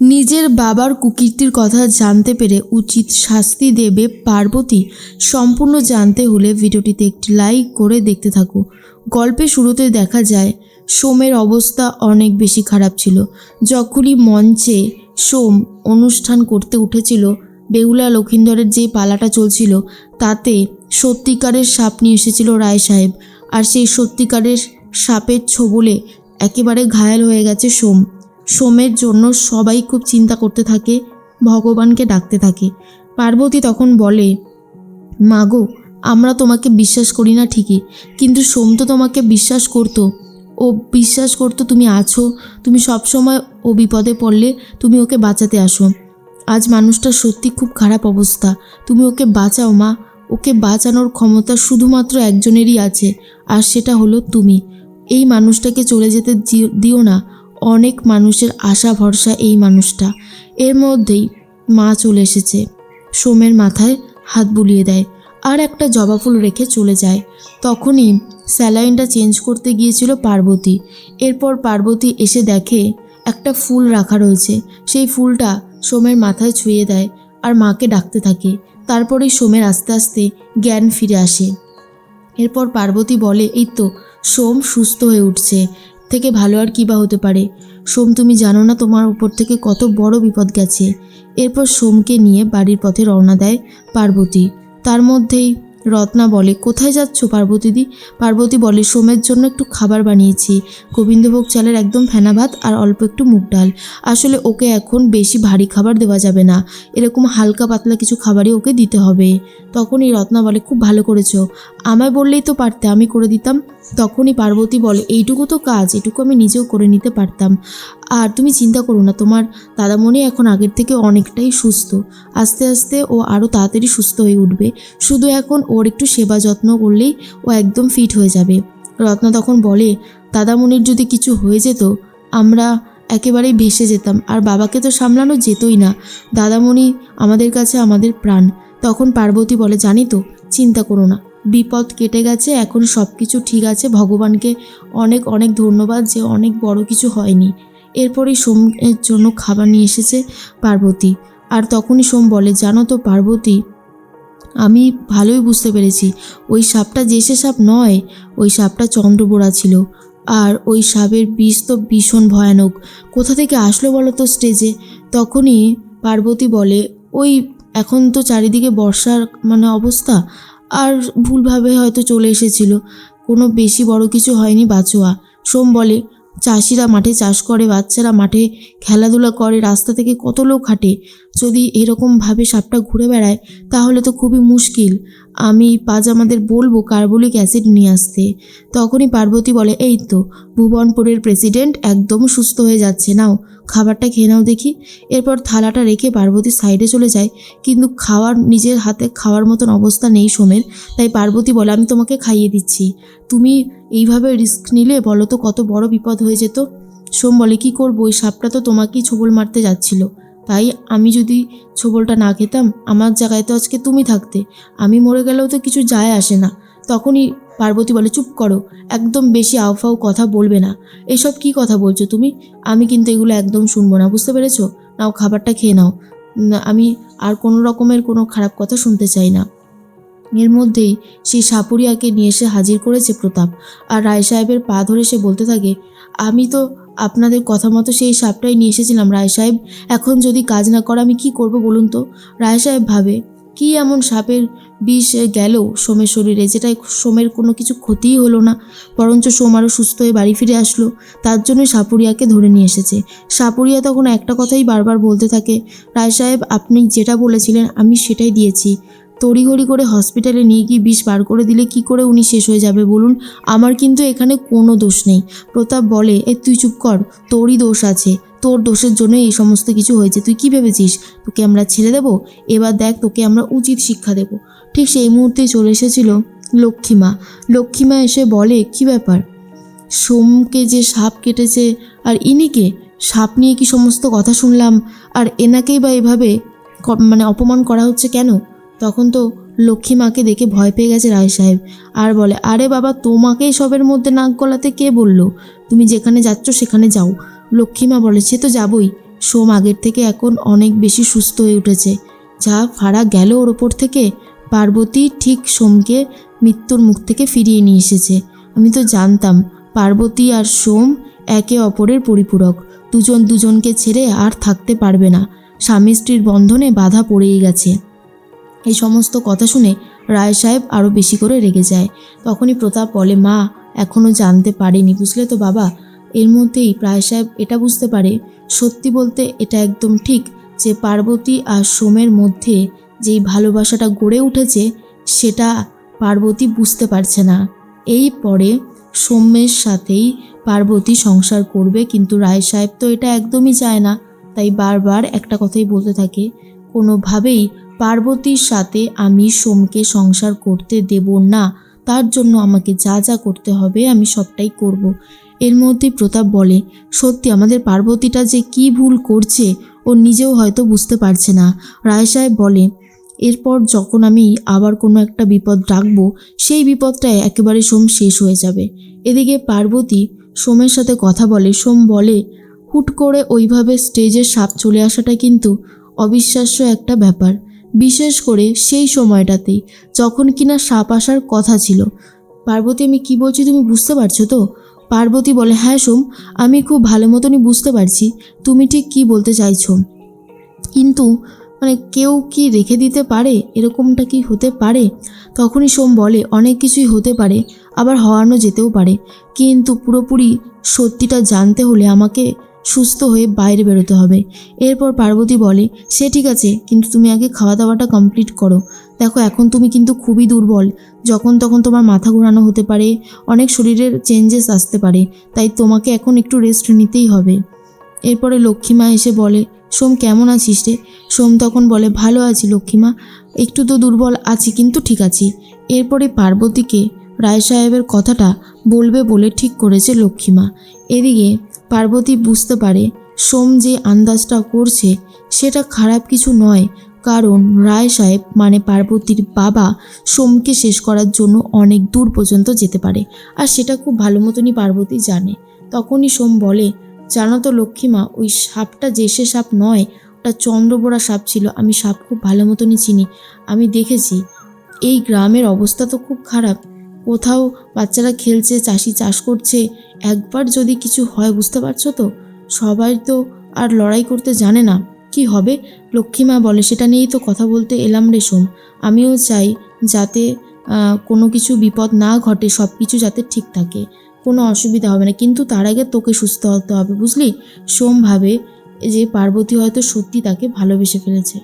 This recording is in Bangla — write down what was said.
নিজের বাবার কুকীর্তির কথা জানতে পেরে উচিত শাস্তি দেবে পার্বতী, সম্পূর্ণ জানতে হলে ভিডিওটিতে একটি লাইক করে দেখতে থাকো। গল্পের শুরুতে দেখা যায়, সোমের অবস্থা অনেক বেশি খারাপ ছিল। যখনই মঞ্চে সোম অনুষ্ঠান করতে উঠেছিল, বেহুলা লক্ষিন্দরের যে পালাটা চলছিল, তাতে সত্যিকারের সাপ নিয়ে এসেছিল রায় সাহেব। আর সেই সত্যিকারের সাপের ছোবলে একেবারে ঘায়াল হয়ে গেছে সোম। সোমের জন্য সবাই খুব চিন্তা করতে থাকে, ভগবানকে ডাকতে থাকে। পার্বতী তখন বলে মাগো আমরা তোমাকে বিশ্বাস করি না ঠিকই, কিন্তু সোম তো তোমাকে বিশ্বাস করতো। ও বিশ্বাস করতো তুমি আছো, তুমি সবসময় ও বিপদে পড়লে তুমি ওকে বাঁচাতে আসো। আজ মানুষটার সত্যি খুব খারাপ অবস্থা, তুমি ওকে বাঁচাও মা, ওকে বাঁচানোর ক্ষমতা শুধুমাত্র একজনেরই আছে, আর সেটা হলো তুমি। এই মানুষটাকে চলে যেতে দিও না অনেক মানুষের আশা ভরসা এই মানুষটা। এর মধ্যেই মা চলে এসেছে। সোমের মাথায় হাত বুলিয়ে দেয় আর একটা জবা ফুল রেখে চলে যায়। তখনই স্যালাইনটা চেঞ্জ করতে গিয়েছিল পার্বতী। এরপর পার্বতী এসে দেখে একটা ফুল রাখা রয়েছে। সেই ফুলটা সোমের মাথায় ছুঁয়ে দেয় আর মাকে ডাকতে থাকে। তারপরেই সোমের আস্তে আস্তে জ্ঞান ফিরে আসে। এরপর পার্বতী বলে, এই তো, সোম সুস্থ হয়ে উঠছে। থেকে ভালো আর কী বা হতে পারে? সোম, তুমি জানো না তোমার উপর থেকে কত বড় বিপদ গেছে। এরপর সোমকে নিয়ে বাড়ির পথে রওনা দেয় পার্বতী। তার মধ্যেই রত্না বলে, কোথায় যাচ্ছ পার্বতীদি? পার্বতী বলে, সোমের জন্য একটু খাবার বানিয়েছি। গোবিন্দভোগ চালের একদম ফেনা ভাত আর অল্প একটু মুগ ডাল। আসলে ওকে এখন বেশি ভারী খাবার দেওয়া যাবে না। এরকম হালকা পাতলা কিছু খাবারই ওকে দিতে হবে। তখনই রত্না বলে, খুব ভালো করেছ। আমায় বললেই তো পারতে, আমি করে দিতাম। তখনই পার্বতী বলে, এইটুকু তো কাজ, এটুকু আমি নিজেও করে নিতে পারতাম। আর তুমি চিন্তা করো না, তোমার দাদামণি এখন আগের থেকে অনেকটাই সুস্থ। আস্তে আস্তে ও আরও তাড়াতাড়ি সুস্থ হয়ে উঠবে। শুধু এখন ওর একটু সেবা যত্ন করলেই ও একদম ফিট হয়ে যাবে। রত্না তখন বলে, দাদামণির যদি কিছু হয়ে যেত, আমরা একেবারেই ভেসে যেতাম। আর বাবাকে তো সামলানো যেতই না। দাদামণি আমাদের কাছে আমাদের প্রাণ। তখন পার্বতী বলে, জানি তো, চিন্তা করো না। বিপদ কেটে গেছে, এখন সব কিছু ঠিক আছে। ভগবানকে অনেক অনেক ধন্যবাদ যে অনেক বড় কিছু হয়নি। এরপরেই সোমের জন্য খাবার নিয়ে এসেছে পার্বতী। আর তখনই সোম বলে, জানো তো পার্বতী, আমি ভালোই বুঝতে পেরেছি। ওই সাপটা যে সে সাপ নয়, ওই সাপটা চন্দ্রবোড়া ছিল। আর ওই সাপের বিষ তো ভীষণ ভয়ানক। কোথা থেকে আসলো বলো তো স্টেজে? তখনই পার্বতী বলে, ওই এখন তো চারিদিকে বর্ষার মানে অবস্থা, আর ভুলভাবে হয়তো চলে এসেছিল। কোনো বেশি বড় কিছু হয়নি বাচোয়া সোম বলে চাষিরা মাঠে চাষ করে, বাচ্চারা মাঠে খেলাধুলা করে, রাস্তা থেকে কত লোক হাঁটে। যদি এরকমভাবে সাপটা ঘুরে বেড়ায়, তাহলে তো খুবই মুশকিল। আমি পাজামাদের বলব কার্বলিক অ্যাসিড নিয়ে আসতে। তখনই পার্বতী বলে, এই তো, ভুবনপুরের প্রেসিডেন্ট একদম সুস্থ হয়ে যাচ্ছে, নাও। খাবারটা খেয়ে নাও দেখি। এরপর থালাটা রেখে পার্বতী সাইডে চলে যায়। কিন্তু খাওয়ার, নিজের হাতে খাওয়ার মতন অবস্থা নেই সোমের। তাই পার্বতী বলে, আমি তোমাকে খাইয়ে দিচ্ছি। তুমি এইভাবে রিস্ক নিলে বলো তো কত বড় বিপদ হয়ে যেত? সোম বলে, কি করব? ওই সাপটা তো তোমাকেই ছোবল মারতে যাচ্ছিল। তাই আমি যদি ছোবলটা না খেতাম, আমার জায়গায় তো আজকে তুমি থাকতে। আমি মরে গেলেও তো কিছু যায় আসে না। তখনই পার্বতী বলে, চুপ করো, একদম বেশি আউফাউ কথা বলবে না। এসব কি কথা বলছো তুমি? আমি কিন্তু এগুলো একদম শুনব না, বুঝতে পেরেছ? নাও, খাবারটা খেয়ে নাও। আমি আর কোনো রকমের কোনো খারাপ কথা শুনতে চাই না। এর মধ্যেই সেই সাপুরিয়াকে নিয়ে এসে হাজির করেছে প্রতাপ। আর রায় সাহেবের পা ধরে সে বলতে থাকে, আমি তো আপনাদের কথা মতো সেই সাপটাই নিয়ে এসেছিলাম, রায় সাহেব। এখন যদি কাজ না করে আমি কি করব বলুন তো? রায় সাহেব ভাবে, কি এমন সাপের বিষ গেল সোমের শরীরে। যেটা সোমের কোনো কিছু ক্ষতিই হলো না, বরঞ্চ সোম আরও সুস্থ হয়ে বাড়ি ফিরে আসলো। তার জন্য সাপুরিয়াকে ধরে নিয়ে এসেছে। সাপুরিয়া তখন একটা কথাই বারবার বলতে থাকে, রায় সাহেব, আপনি যেটা বলেছিলেন আমি সেটাই দিয়েছি। তড়িঘড়ি করে হসপিটালে নিয়ে গিয়ে বিষ বার করে দিলে কি করে উনি শেষ হয়ে যাবে বলুন? আমার কিন্তু এখানে কোনো দোষ নেই। প্রতাপ বলে, এ, তুই চুপ কর, তোরই দোষ আছে। তোর দোষের জন্যই এই সমস্ত কিছু হয়েছে। তুই কি ভেবেছিস? তোকে আমরা ছেড়ে দেব? এবার দেখ তোকে আমরা উচিত শিক্ষা দেব। ঠিক সেই মুহূর্তেই চলে এসেছিল লক্ষ্মীমা। লক্ষ্মীমা এসে বলে, কি ব্যাপার? সোমকে যে সাপ কেটেছে আর ইনিকে? সাপ নিয়ে কি সমস্ত কথা শুনলাম? আর এনাকেই বা এভাবে মানে অপমান করা হচ্ছে কেন? তখন তো লক্ষ্মী মাকে দেখে ভয় পেয়ে গেছে রায় সাহেব। আর বলে, আরে বাবা তোমাকে সবের মধ্যে নাক গলাতে কে বলল? তুমি যেখানে যাচ্ছ সেখানে যাও। লক্ষ্মীমা বলে, সে তো যাবই। সোম আগের থেকে এখন অনেক বেশি সুস্থ হয়ে উঠেছে। যা ফাড়া গেল ওর ওপর থেকে, পার্বতী ঠিক সোমকে মৃত্যুর মুখ থেকে ফিরিয়ে নিয়ে এসেছে। আমি তো জানতাম, পার্বতী আর সোম একে অপরের পরিপূরক। দুজন দুজনকে ছেড়ে আর থাকতে পারবে না। স্বামী স্ত্রীর বন্ধনে বাধা পড়েই গেছে। এই সমস্ত কথা শুনে রায় সাহেব আরও বেশি করে রেগে যায়। তখনই প্রতাপ বলে, মা এখনও জানতে পারেনি। বুঝলে তো বাবা এর মধ্যেই প্রায় সাহেব এটা বুঝতে পারে। সত্যি বলতে এটা একদম ঠিক যে পার্বতী আর সোমের মধ্যে যেই ভালোবাসাটা গড়ে উঠেছে, সেটা পার্বতী বুঝতে পারছে না। এই পরে সৌম্যের সাথেই পার্বতী সংসার করবে, কিন্তু রায় সাহেব তো এটা একদমই চায় না। তাই বারবার একটা কথাই বলতে থাকে, কোনোভাবেই পার্বতীর সাথে আমি সোমকে সংসার করতে দেব না। তার জন্য আমাকে যা যা করতে হবে আমি সবটাই করব। এর মধ্যেই প্রতাপ বলে, সত্যি আমাদের পার্বতীটা যে কি ভুল করছে, ও নিজেও হয়তো বুঝতে পারছে না। রায় সাহেব বলে, এরপর যখন আমি আবার কোনো একটা বিপদ ডাকবো, সেই বিপদটায় একেবারে সোম শেষ হয়ে যাবে। এদিকে পার্বতী সোমের সাথে কথা বলে, সোম বলে, হুট করে ওইভাবে স্টেজের সাপ চলে আসাটা কিন্তু অবিশ্বাস্য একটা ব্যাপার। বিশেষ করে সেই সময়টাতেই যখন কিনা সাপ আসার কথা ছিল। পার্বতী, আমি কি বলছি তুমি বুঝতে পারছ তো? পার্বতী বলে হ্যাঁ সোম, আমি খুব ভালো মতনই বুঝতে পারছি। তুমি ঠিক কি বলতে চাইছো? কিন্তু মানে কেউ কি রেখে দিতে পারে? এরকমটা কি হতে পারে? তখনই সোম বলে, অনেক কিছুই হতে পারে, আবার হওয়ানো যেতেও পারে। কিন্তু পুরোপুরি সত্যিটা জানতে হলে আমাকে সুস্থ হয়ে বাইরে বেরোতে হবে। এরপর পার্বতী বলে, সে ঠিক আছে, কিন্তু তুমি আগে খাওয়া দাওয়াটা কমপ্লিট করো। দেখো, এখন তুমি কিন্তু খুবই দুর্বল। যখন তখন তোমার মাথা ঘোরানো হতে পারে, অনেক শরীরের চেঞ্জেস আসতে পারে, তাই তোমাকে এখন একটু রেস্ট নিতেই হবে। এরপরে লক্ষ্মীমা এসে বলে, সোম, কেমন আছিস রে? সোম তখন বলে, ভালো আছি লক্ষ্মীমা, একটু তো দুর্বল আছি, কিন্তু ঠিক আছি। এরপরে পার্বতীকে রায় সাহেবের কথাটা বলবে বলে ঠিক করেছে লক্ষ্মীমা। এদিকে পার্বতী বুঝতে পারে সোম যে আন্দাজটা করছে সেটা খারাপ কিছু নয়, কারণ রায় সাহেব মানে পার্বতীর বাবা সোমকে শেষ করার জন্য অনেক দূর পর্যন্ত যেতে পারে আর সেটা খুব ভালো মতনই পার্বতী জানে। তখনই সোম বলে, জানো তো লক্ষ্মীমা, ওই সাপটা যে সে সাপ নয়, ওটা চন্দ্রবোড়া সাপ ছিল, আমি সাপ খুব ভালো মতনই চিনি। আমি দেখেছি, এই গ্রামের অবস্থা তো খুব খারাপ কোথাও বাচ্চারা খেলছে, চাষি চাষ করছে, একবার যদি কিছু হয়, বুঝতে পারছ তো? সবাই তো আর লড়াই করতে জানে না। কি হবে? লক্ষ্মীমা বলে, সেটা নিয়েই তো কথা বলতে এলাম রে সোম। আমিও চাই যাতে কোনো কিছু বিপদ না ঘটে সব কিছু যাতে ঠিক থাকে। কোনো অসুবিধা হবে না। কিন্তু তার আগে তোকে সুস্থ হতে হবে, বুঝলি? সোম ভাবে যে পার্বতী হয়তো সত্যি তাকে ভালোবেসে ফেলেছে।